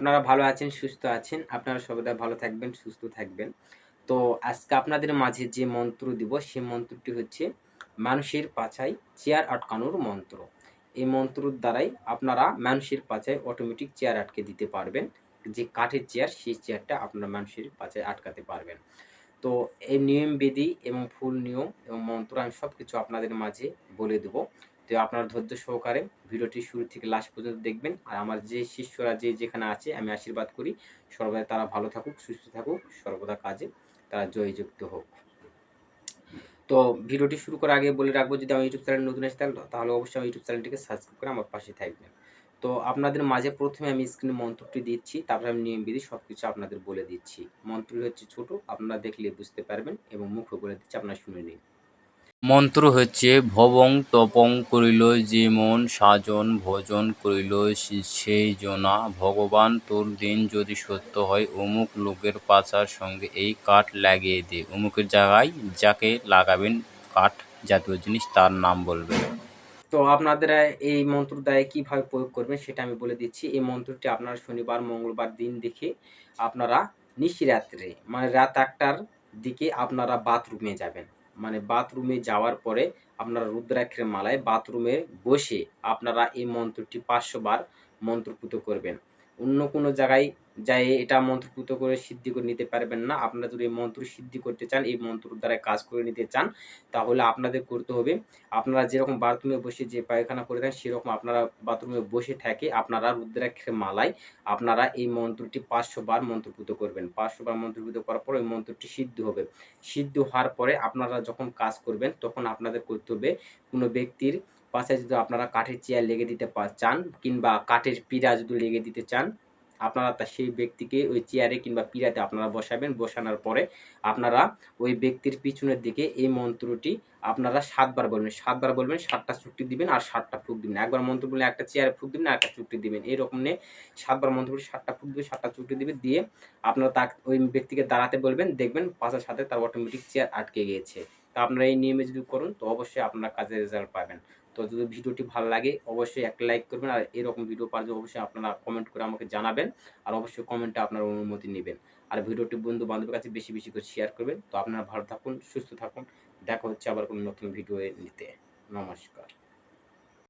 আপনারা ভালো আছেন, সুস্থ আছেন। আপনারা সর্বদা ভালো থাকবেন, সুস্থ থাকবেন। তো আজকে আপনাদের মাঝে যে মন্ত্র দিব, সেই মন্ত্রটি হচ্ছে মানুষের পাছায় চেয়ার আটকানোর মন্ত্র। এই মন্ত্রর দ্বারাই আপনারা মানুষের পাছায় অটোমেটিক চেয়ার আটকে দিতে পারবেন। যে কাঠের চেয়ার, সেই চেয়ারটা আপনারা মানুষের পাছায় আটকাতে পারবেন। তো এই নিয়ম বিধি এবং ফুল নিয়ম এবং মন্ত্র আমি সব কিছু আপনাদের মাঝে বলে দেবো। তো আপনারা ধৈর্য সহকারে ভিডিওটি শুরু থেকে লাস্ট পর্যন্ত দেখবেন। আর আমার যে শিষ্যরা যে যেখানে আছে, আমি আশীর্বাদ করি। সর্বদা তারা ভালো থাকুক, সুস্থ থাকুক, সর্বদা কাজে তারা জয়যুক্ত হোক। তো ভিডিওটি শুরু করার আগে বলে রাখব, যদি আমার ইউটিউব চ্যানেল নতুন আসে তাহলে অবশ্যই আমার ইউটিউব চ্যানেলটিকে সাবস্ক্রাইব করে আমার পাশে থাকবেন। তো আপনাদের মাঝে প্রথমে আমি স্ক্রিনে মন্ত্রটি দিচ্ছি, তারপরে আমি নিয়ম বিধি সব কিছু আপনাদের বলে দিচ্ছি। মন্ত্রটি হচ্ছে ছোট, আপনারা দেখলে বুঝতে পারবেন এবং মুখে বলে দিচ্ছি, আপনারা শুনে নিন। মন্ত্র হচ্ছে, ভবং তপং করিল যেমন সাজন, ভোজন করিল সেই জনা ভগবান তোর দিন যদি সত্য হয়, অমুক লোকের পাচার সঙ্গে এই কাঠ লাগিয়ে দে। অমুকের জায়গায় যাকে লাগাবেন কাঠ জাতীয় জিনিস, তার নাম বলবেন তো আপনাদের এই মন্ত্র দ্বারা কীভাবে প্রয়োগ করবেন, সেটা আমি বলে দিচ্ছি। এই মন্ত্রটি আপনারা শনিবার, মঙ্গলবার দিন দেখে আপনারা নিশিরাত্রে মানে রাত একটার দিকে আপনারা বাথরুমে যাবেন। মানে বাথরুমে যাওয়ার পরে আপনারা রুদ্রাক্ষের মালায় বাথরুমে বসে আপনারা এই মন্ত্রটি পাঁচশো বার মন্ত্রপুত করবেন। অন্য কোনো জায়গায় যাই এটা মন্ত্রপুত করে সিদ্ধি করে নিতে পারবেন না। আপনারা যদি এই মন্ত্র সিদ্ধি করতে চান, এই মন্ত্র দ্বারা কাজ করে নিতে চান, তাহলে আপনাদের করতে হবে। আপনারা যেরকম বাথরুমে বসে যে পায়খানা করে থাকেন সেরকম আপনারা বাথরুমে বসে থাকে আপনারা রুদ্রাক্ষের মালায়। আপনারা এই মন্ত্রটি পাঁচশো বার মন্ত্রপুত করবেন। পাঁচশো বার মন্ত্রপুত করার পর ওই মন্ত্রটি সিদ্ধ হবে। সিদ্ধ হওয়ার পরে আপনারা যখন কাজ করবেন, তখন আপনাদের করতে হবে কোনো ব্যক্তির পাশে যদি আপনারা কাঠের চেয়ার লেগে দিতে চান কিংবা কাঠের পিড়া যদি লেগে দিতে চান আপনারা তা সেই ব্যক্তিকে ওই চেয়ারে কিংবা পিড়াতে আপনারা বসাবেন। বসানোর পরে আপনারা ওই ব্যক্তির পিছনের দিকে এই মন্ত্রটি আপনারা সাতবার বলবেন। সাতবার বলবেন, সাতটা চুক্তি দিবেন আর সাতটা ফুক দিবেন। একবার মন্ত্র বললে একটা চেয়ারে ফুক দিবেন আর একটা চুক্তি দিবেন। এরকম নিয়ে সাতবার মন্ত্র বলে সাতটা ফুক দিবে সাতটা চুক্তি দিবে দিয়ে আপনারা তা ওই ব্যক্তিকে দাঁড়াতে বলবেন। দেখবেন পাশার সাথে তার অটোমেটিক চেয়ার আটকে গিয়েছে। তা আপনারা এই নিয়মে যদি করুন, তো অবশ্যই আপনারা কাজের রেজাল্ট পাবেন। তো যদি ভিডিওটি ভালো লাগে, অবশ্যই একটা লাইক করবেন আর এরকম ভিডিও পারলে অবশ্যই আপনারা কমেন্ট করে আমাকে জানাবেন আর অবশ্যই কমেন্টে আপনার অনুমতি নেবেন। আর ভিডিওটি বন্ধু বান্ধবের কাছে বেশি বেশি করে শেয়ার করবেন। তো আপনারা ভালো থাকুন, সুস্থ থাকুন। দেখা হচ্ছে আবার কোনো নতুন ভিডিও নিতে। নমস্কার।